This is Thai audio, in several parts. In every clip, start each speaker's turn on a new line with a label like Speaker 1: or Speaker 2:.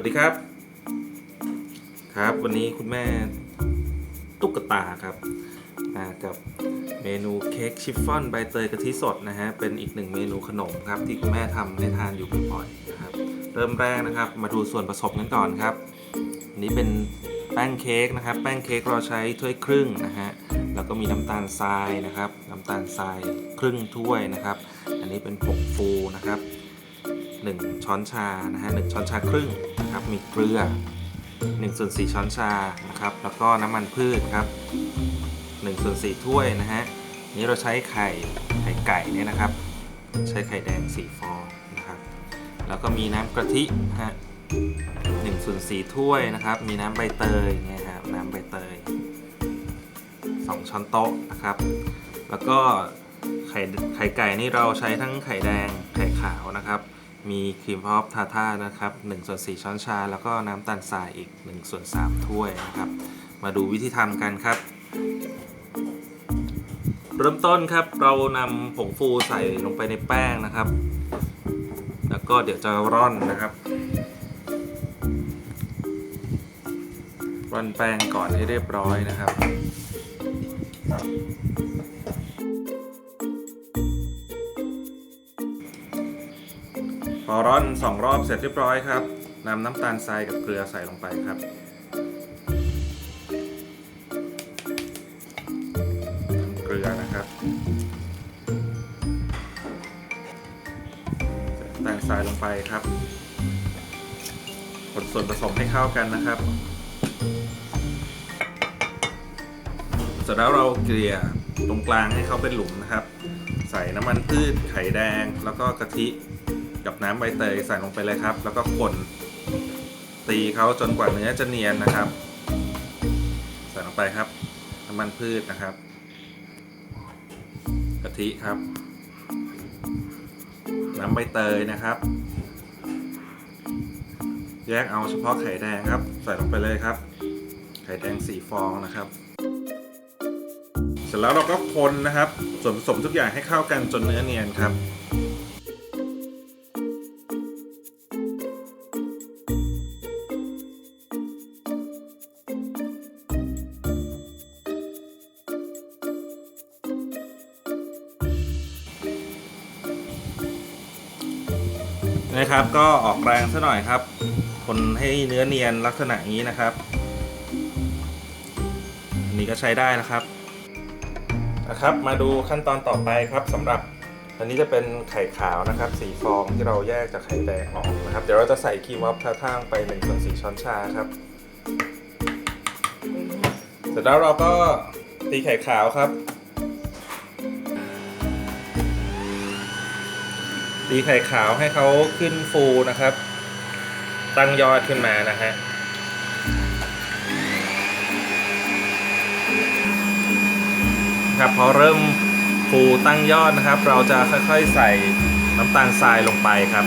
Speaker 1: วัสดีครับ ครับ วันนี้คุณแม่ตุ๊กตาครับมากับเมนูเค้กชิฟฟ่อนใบเตยกะทิสดนะฮะเป็นอีกหนึ่งเมนูขนมครับที่คุณแม่ทำให้ทานอยู่บ่อยๆนะครับ เริ่มแรกนะครับ มาดูส่วนผสมกันก่อนครับอันนี้เป็นแป้งเค้กนะครับ แป้งเค้กเราใช้ถ้วยครึ่งนะฮะแล้วก็มีน้ำตาลทรายนะครับ น้ำตาลทรายครึ่งถ้วยนะครับ อันนี้เป็นผงฟูนะครับ 1 ช้อนชานะฮะหช้อนชาครึ่งนะครับ มีเกลือ1ส่วน4ช้อนชานะครับ แล้วก็น้ำมันพืชครับ1ส่วน4ถ้วยนะฮะ นี้เราใช้ไข่ไข่ไก่เนี่ยนะครับ ใช้ไข่แดง4ฟองนะครับ แล้วก็มีน้ำกะทิฮะ1ส่วน4ถ้วยนะครับ มีน้ำใบเตยเนี่ยครับน้ำใบเตย 2 ช้อนโต๊ะนะครับ แล้วก็ไข่ไข่ไก่นี่เราใช้ทั้งไข่แดงไข่ขาวนะครับ มีครีมพอปทาท่านะครับ1ส่วน4ช้อนชา แล้วก็น้ำตาลทรายอีก1ส่วน3ถ้วยนะครับ มาดูวิธีทำกันครับ เริ่มต้นครับเรานำผงฟูใส่ลงไปในแป้งนะครับ แล้วก็เดี๋ยวจะร่อนนะครับ ร่อนแป้งก่อนให้เรียบร้อยนะครับ อร่อนสองรอบเสร็จเรียบร้อยครับนำน้ำตาลทรายกับเกลือใส่ลงไปครับ เกลือนะครับน้ำตาลทรายลงไปครับคนส่วนผสมให้เข้ากันนะครับ เสร็จแล้วเราเกลี่ยตรงกลางให้เขาเป็นหลุมนะครับ ใส่น้ำมันพืชไข่แดงแล้วก็กะทิ กับน้ำใบเตยใส่ลงไปเลยครับ แล้วก็คนตีเขาจนกว่าเนื้อจะเนียนนะครับ ใส่ลงไปครับน้ำมันพืชนะครับกะทิครับ น้ำใบเตยนะครับ แยกเอาเฉพาะไข่แดงครับ ใส่ลงไปเลยครับ ไข่แดงสี่ฟองนะครับ เสร็จแล้วเราก็คนนะครับส่วนผสมทุกอย่างให้เข้ากันจนเนื้อเนียนครับ นะครับ ก็ออกแรงซะหน่อยครับ คนให้เนื้อเนียนลักษณะนี้นะครับอันนี้ก็ใช้ได้นะครับนะครับ มาดูขั้นตอนต่อไปครับสำหรับอันนี้จะเป็นไข่ขาวนะครับสีฟองที่เราแยกจากไข่แดงออกนะครับ เดี๋ยวเราจะใส่ครีมวัฟท่าท่างไป1ส่วน4ช้อนชาครับ เสร็จแล้วเราก็ตีไข่ขาวครับ ตีไข่ขาวให้เขาขึ้นฟูนะครับ ตั้งยอดขึ้นมานะฮะครับพอเริ่มฟูตั้งยอดนะครับ เราจะค่อยๆใส่น้ำตาลทรายลงไปครับ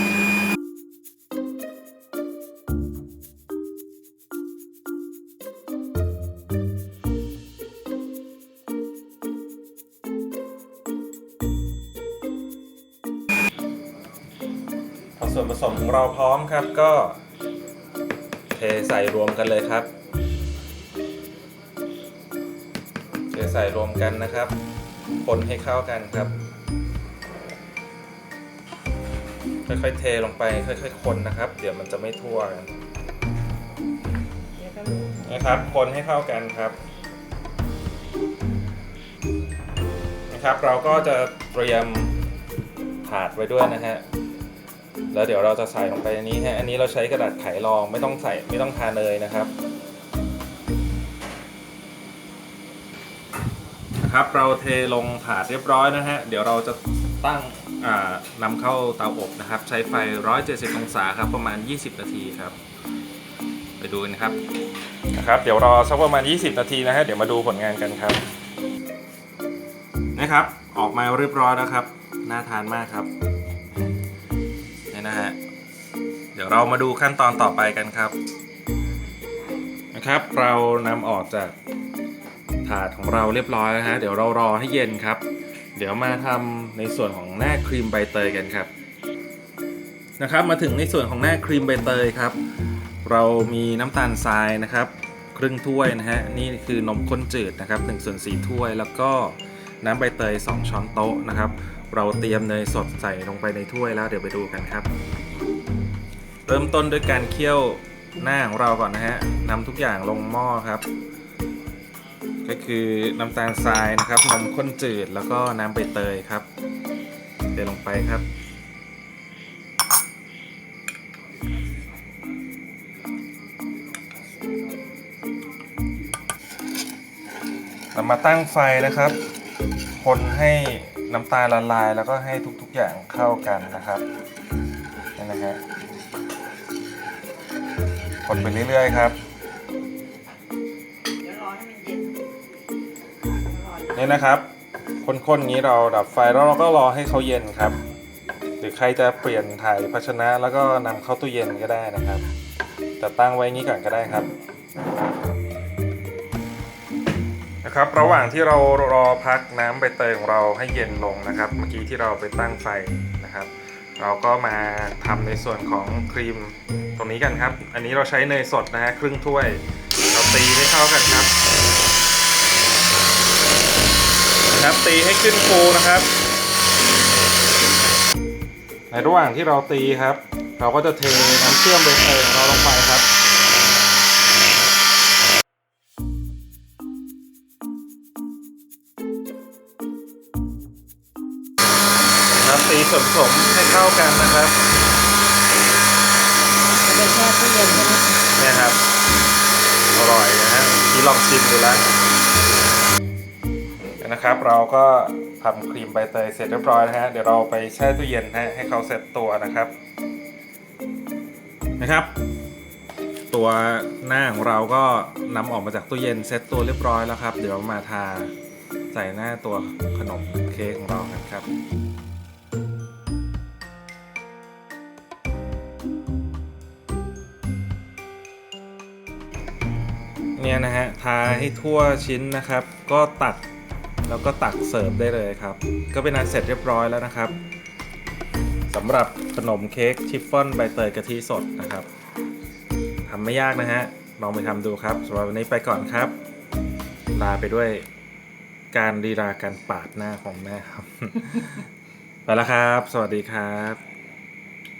Speaker 1: ส่วนผสมของเราพร้อมครับก็เทใส่รวมกันเลยครับ เทใส่รวมกันนะครับ คนให้เข้ากันครับ ค่อยๆเทลงไปค่อยๆคนนะครับ เดี๋ยวมันจะไม่ทั่วกันนะครับ คนให้เข้ากันครับนะครับ เราก็จะเตรียมถาดไว้ด้วยนะฮะ แล้วเดี๋ยวเราจะใส่ลงไปอันนี้ฮะอันนี้เราใช้กระดาษไขรองไม่ต้องใส่ไม่ต้องทาเนยนะครับนะครับเราเทลงถาดเรียบร้อยนะฮะเดี๋ยวเราจะตั้งอ่านำเข้าเตาอบนะครับ ใช้ไฟ 170 องศาครับประมาณ 20 นาทีครับ ไปดูนนะครับนะครับ เดี๋ยวรอสักประมาณ 20 นาทีนะฮะเดี๋ยวมาดูผลงานกันครับนะครับ ออกมาเรียบร้อยแล้วครับ น่าทานมากครับ นะฮะ เดี๋ยวเรามาดูขั้นตอนต่อไปกันครับ นะครับ เรานำออกจากถาดของเราเรียบร้อยแล้วฮะ เดี๋ยวเรารอให้เย็นครับ เดี๋ยวมาทำในส่วนของหน้าครีมใบเตยกันครับ นะครับมาถึงในส่วนของหน้าครีมใบเตยครับ เรามีน้ำตาลทรายนะครับ ครึ่งถ้วยนะฮะ นี่คือนมข้นจืดนะครับ1ส่วน4ถ้วย แล้วก็น้ำใบเตย 2 ช้อนโต๊ะนะครับ เราเตรียมเนยสดใส่ลงไปในถ้วยแล้วเดี๋ยวไปดูกันครับ เริ่มต้นด้วยการเคี่ยวหน้าของเราก่อนนะฮะนำทุกอย่างลงหม้อครับ ก็คือน้ำตาลทรายนะครับนมข้นจืดแล้วก็น้ำใบเตยครับเทลงไปครับเรามาตั้งไฟนะครับ คนให้ น้ำตาลละลายแล้วก็ให้ทุกๆอย่างเข้ากันนะครับนี่นะฮะคนไปเรื่อยๆครับ
Speaker 2: เดี๋ยวรอให้มันเย็นรอ
Speaker 1: นี่นะครับคนๆอย่างนี้เราดับไฟแล้วเราก็รอให้เขาเย็นครับ หรือใครจะเปลี่ยนถ่ายภาชนะแล้วก็นำเข้าตู้เย็นก็ได้นะครับ แต่ตั้งไว้งนี้ก่อนก็ได้ครับ นะครับระหว่างที่เรารอพักน้ำใบเตยของเราให้เย็นลงนะครับ เมื่อกี้ที่เราไปตั้งไฟนะครับ เราก็มาทำในส่วนของครีมตรงนี้กันครับ อันนี้เราใช้เนยสดนะฮะครึ่งถ้วย เราตีให้เข้ากันครับนะครับตีให้ขึ้นฟูนะครับ ในระหว่างที่เราตีครับ เราก็จะเทน้ำเชื่อมใบเตยของเราลงไป ส่วนผสมให้เข้ากันนะครับ
Speaker 2: จะไปแช่ตู้เย็นใช่ไหม
Speaker 1: เนี่ยครับ อร่อยนะฮะที่ลองชิมดูแล้วนะครับ เราก็ทำครีมใบเตยเสร็จเรียบร้อยนะฮะ เดี๋ยวเราไปแช่ตู้เย็นฮะให้เขาเซ็ตตัวนะครับ นะครับ ตัวหน้าของเราก็นำออกมาจากตู้เย็นเซ็ตตัวเรียบร้อยแล้วครับ เดี๋ยวมาทาใส่หน้าตัวขนมเค้กของเรากันครับ เนี่ยนะฮะทาให้ทั่วชิ้นนะครับ ก็ตัดแล้วก็ตักเสิร์ฟได้เลยครับ ก็เป็นอันเสร็จเรียบร้อยแล้วนะครับสำหรับขนมเค้กชิฟฟ่อนใบเตยกะทิสดนะครับทำไม่ยากนะฮะลองไปทำดูครับสำหรับวันนี้ไปก่อนครับ ลาไปด้วยการดีราการปาดหน้าของแม่ครับ ไปแล้วครับ สวัสดีครับ